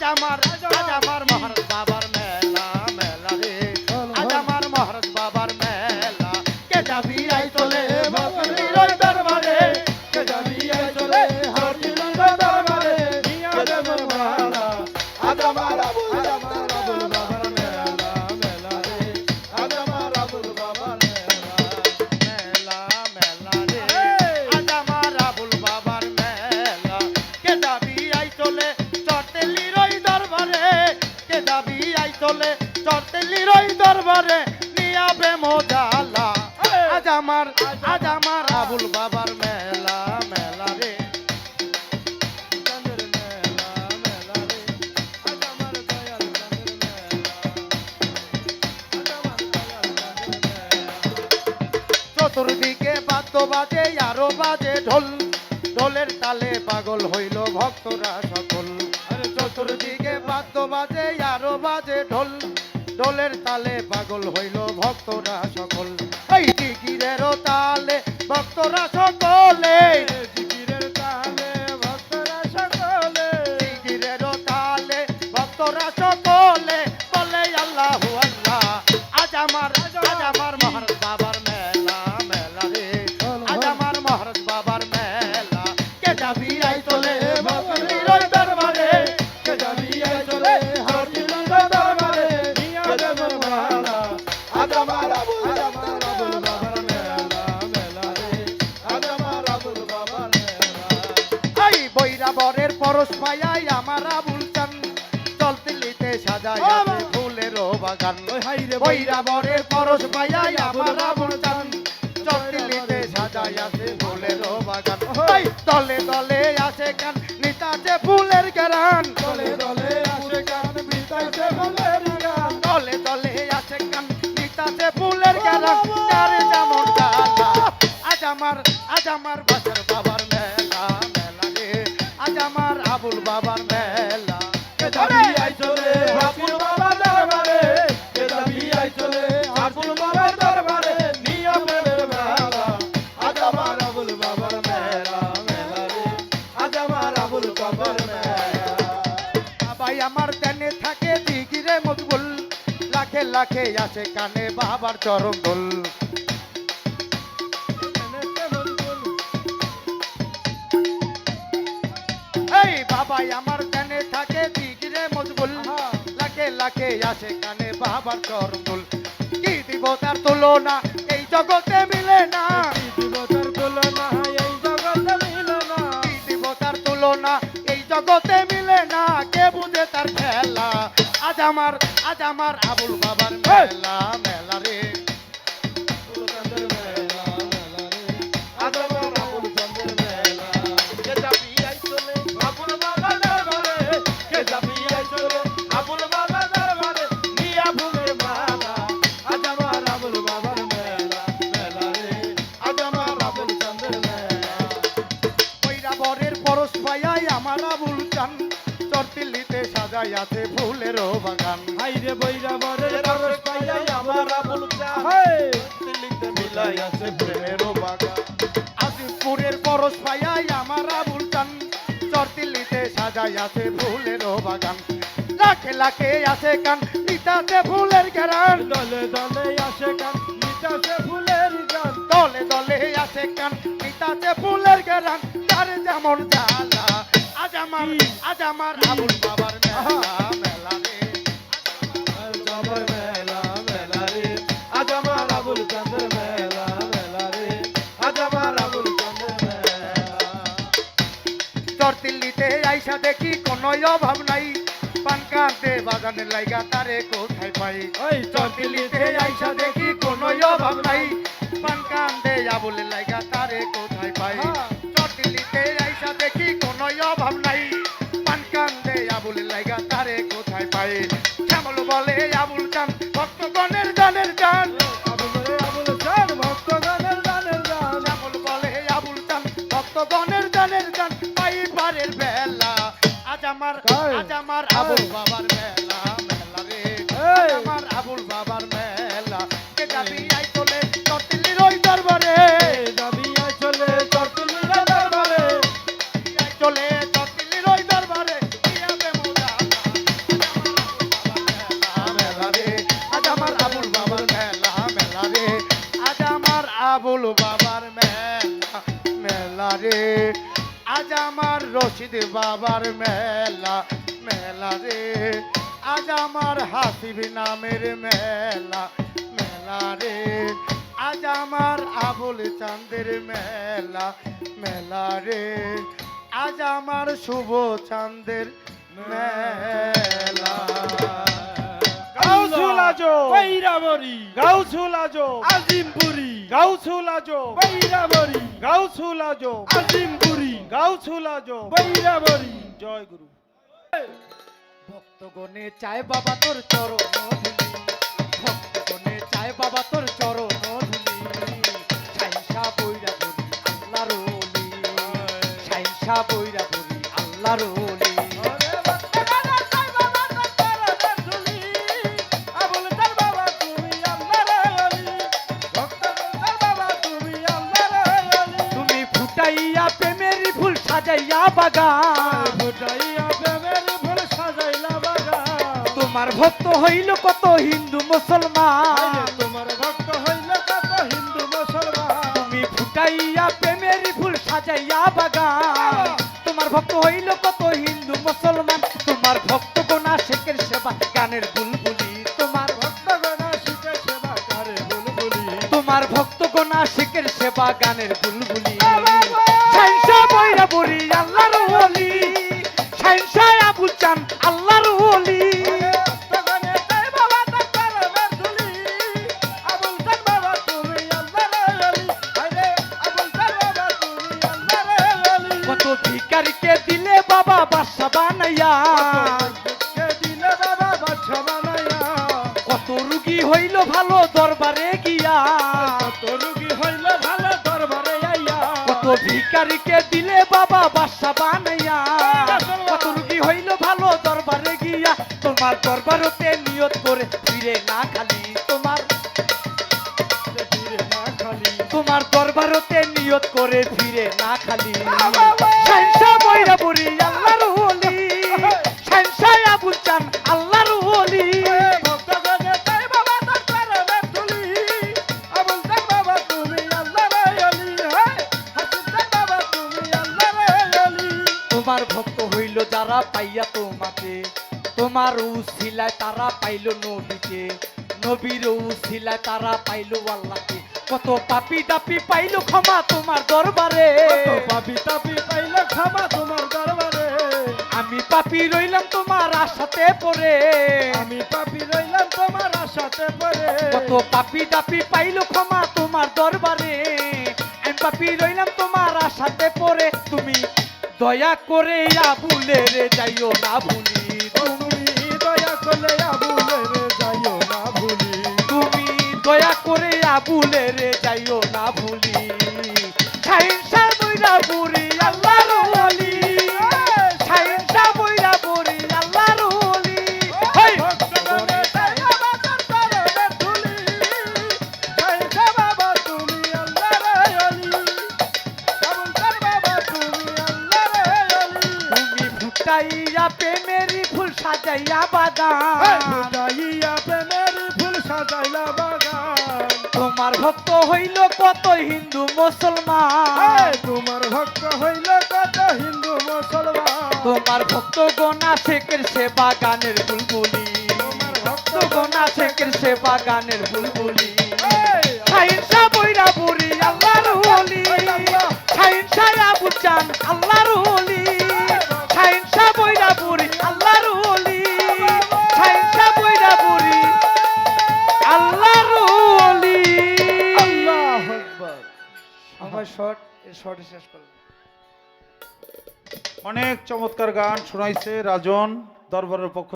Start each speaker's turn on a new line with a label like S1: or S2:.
S1: আজ আমার আজ আমার মহারাজ বাবার আমার, আজ আমার আবুল বাবার মেলা মেলা রে। চতুর্দিকে বাদ্য বাজে, আরও বাজে ঢোল। ঢোলের তালে পাগল হইল ভক্তরা সকল। চতুর্দিকে বাদ্য বাজে, আরও বাজে ঢোল। ঢোলের তালে পাগল হইল ফুলেরও বাগান বৈরাবরের পরশ পায়াই আমার আবুল চান। চলতে লিতে সাজাই আছে ফুলেরও বাগান। দলে দলে আসে গান নিতাছে ফুলের গান। দলে দলে আসে গান নিতাছে ফুলের গান। দলে দলে আসে গান নিতাছে ফুলের গান। যার যেমন আজ আমার আজ আমার লাখে আছে কানে বাবার চরম দোল। এই বাবাই আমার কানে থাকে দিগিরে মজবুল। লাখে লাখে আছে কানে বাবার চরম দোল। কি দিব তার তুলনা? এই জগতে মিলে জগতে মিলে না কে বুঝে তার খেলা? আজ আমার আজ আমার আবুল বাবার মেলা মেলা রে। মিলাই আছে প্রেমেরও বাগান। আজিমপুরের পরশ পাইয়াই আমার আবুল চান। চরতিল্লিতে সাজাই আছে ফুলেরও বাগান। লাখে লাখে আছে কান নিতাতে ফুলের ঘেরান
S2: দলে দলে আসে গান নিতাছে ফুলের গান
S1: দলে দলে আছে কান নিতাতে ফুলের ঘেরান তার যেমন জ্বালা আজ আমার আজ আমার আবুল বাবার মেলা। চরতিল্লিতে আইসা দেখি কোনো অভাব নাই। পান কাঁদে বাগানের লাইগা তারে কোথায় পাই?
S2: ওই
S1: চরতিল্লিতে আইসা দেখি কোনো অভাব নাই। পান কাঁদে আবুলের লাইগা তারে কোথায় পাই? আবুল বাবার মেলা মেলা রে। আমার আবুল বাবার মেলা।
S2: কে যাবি আই চলে চটিলির ওই দরবারে। যাবি
S1: আই চলে চটিলির দরবারে। আই চলে চটিলির ওই দরবারে। ইয়াবে মোলা মেলা
S2: রে
S1: আজ আমার আবুল বাবার মেলা মেলা রে। আজ আমার আবুল বাবার মেলা মেলা রে।
S3: আজ আমার রশিদ বাবার মেলা। মেলা রে। আজ আমার হাসিব নামের মেলা মেলা রে। আজ আমার আবুল চাঁদের মেলা মেলা রে। আজ আমার শুভ চাঁদের মেলা।
S2: গাউসুল আজো
S4: বৈরাবরী
S2: গাউসুল আজো
S4: আজিমপুরি।
S2: গাউসুল আজো
S4: বৈরাবরী
S2: গাউসুল আজো
S4: আজিমপুরি।
S2: গাউসুল আজো
S4: বৈরাবরী
S2: জয় গুরু।
S3: ভক্তগণে চায় বাবা তোর চরণ ধুলি ভক্তগণে চায় বাবা তোর চরণ ধুলি সাইসা বইরা বলি আল্লাহ রলি সাইসা বইরা বলি আল্লাহ রলি তুমি ফুটাইয়া প্রেমের ফুল সাজাইয়া বাগান। তোমার ভক্ত হইল কত হিন্দু মুসলমান।
S4: তোমার ভক্ত হইল কত হিন্দু মুসলমান।
S3: তুমি ফুটাইয়া প্রেমের ফুল সাজাইয়া বাগান। তোমার ভক্ত হইল কত হিন্দু মুসলমান। তোমার ভক্ত গোনা শেখের সেবা গানের বুলবুলি। তোমার
S4: ভক্তগণ শিখে সেবা করে বুলবুলি।
S3: তোমার ভক্ত গোনা শেখের সেবা গানের বুলবুলি। বানাইয়া। কত রুগী হইল ভালো দরবারে গিয়া
S4: কত রোগী হইল ভালো দরবারে আইয়া।
S3: কত ভিকারিকে দিলে বাবা বাসা বানাইয়া কত রুগী হইল ভালো দরবারে গিয়া তোমার দরবারতে নিয়ত করে ফিরে না খালি তোমার। তোমার দরবারতে নিয়ত করে ফিরে না খালি বইরা বলি যারা পাইয়া তোমাকে। তোমার উসিলায় তারা পাইল নবীকে। নবীর উসিলায় তারা পাইল আল্লাহকে। কত পাপি ডাপি পাইল ক্ষমা তোমার দরবারে।
S4: পাপি তাপি পাইল ক্ষমা তোমার দরবারে।
S3: আমি পাপি রইলাম তোমার আশাতে পড়ে।
S4: আমি পাপি রইলাম তোমার আশাতে পড়ে।
S3: কত পাপি দাপি পাইল ক্ষমা তোমার দরবারে। আমি পাপি রইলাম তোমার আশাতে পড়ে। তুমি দয়া করে আবুলে রে যাইও না ভুলি।
S4: তুমি দয়া করে আবুলে রে যাইও না ভুলি।
S3: তুমি দয়া করে আবুলে রে যাইও না ভুলি। ফুটাইয়া প্রেমেরি ফুল সাজাইয়া বাগান।
S4: ফুটাইয়া প্রেমের ফুল সাজাইলা বাগান।
S3: তোমার ভক্ত হইল কত হিন্দু মুসলমান।
S4: তোমার ভক্ত হইল কত হিন্দু মুসলমান।
S3: তোমার ভক্ত গোনা শেখের সেবা গানের বুলবুলি
S4: তোমার ভক্ত
S3: গোনা শেখের সেবা গানের বুলবুলি সাইনসা বইরা বুড়ি আল্লাহর ওলি সাইনসা আবু চান আল্লাহর ওলি শর্ট শেষ করলাম
S2: অনেক চমৎকার গান শোনাইছে রাজন দরবারের পক্ষ